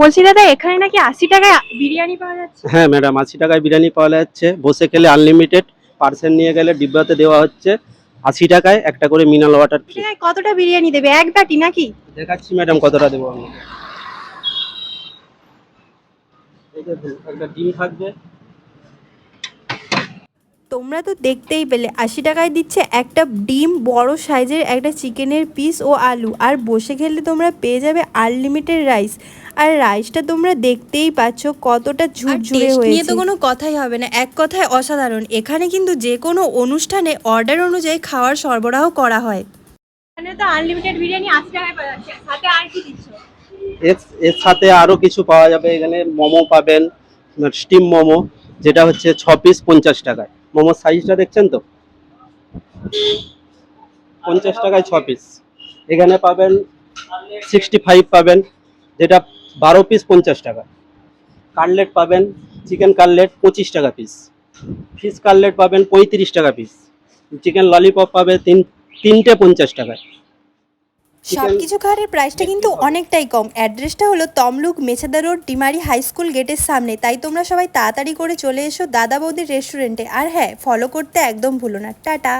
বলছি দাদা এখানে নাকি আশি টাকায় বিরিয়ানি পাওয়া যাচ্ছে? হ্যাঁ ম্যাডাম আশি টাকায় বিরিয়ানি পাওয়া যাচ্ছে। বসে খেলে আনলিমিটেড। পার্সেল নিয়ে গেলে ডিব্বাতে দেওয়া হচ্ছে। আশি টাকায় একটা করে মিনাল ওয়াটার ফ্রি কতটা বিরিয়ানি দেবে? এক বাটি নাকি? দেখাচ্ছি ম্যাডাম কতটা দেবো আমি। একটা ডিম থাকবে। তোমরা তো দেখতেই পেলে আশি টাকায় দিচ্ছে একটা ডিম বড় সাইজের একটা চিকেনের পিস ও আলু আর বসে খেলে তোমরা পেয়ে যাবে আনলিমিটেড রাইস আর রাইসটা তোমরা দেখতেই পাচ্ছ কতটা ঝুরঝুরে হয়েছে নিয়ে তো কোনো কথাই হবে না এক কথায় অসাধারণ। এখানে কিন্তু যে কোনো অনুষ্ঠানে অর্ডার অনুযায়ী খাওয়ার সরবরাহ করা হয়। এখানে তো আনলিমিটেড বিরিয়ানি আশি টাকায় পাওয়া যাচ্ছে সাথে আর কি দিচ্ছ? এর এর সাথে আরও কিছু পাওয়া যাবে এখানে মোমো পাবেন স্টিম মোমো যেটা হচ্ছে ছ পিস পঞ্চাশ টাকায়। মোমোর সাইজটা দেখছেন তো? পঞ্চাশ টাকায় ছ পিস এখানে পাবেন সিক্সটি ফাইভ পাবেন, যেটা বারো পিস পঞ্চাশ টাকা। কাটলেট পাবেন চিকেন কাটলেট পঁচিশ টাকা পিস ফিশ কাটলেট পাবেন পঁয়ত্রিশ টাকা পিস চিকেন ললিপপ পাবে তিন, তিনটে পঞ্চাশ টাকায়। সব কিছু খাবারের প্রাইসটা কিন্তু অনেকটাই কম। অ্যাড্রেসটা হলো Tamluk Mecheda road Dimari high school গেটের সামনে। তাই তোমরা সবাই তাড়াতাড়ি করে চলে এসো দাদা বৌদির রেস্টুরেন্টে আর হ্যাঁ ফলো করতে একদম ভুলো না। টাটা।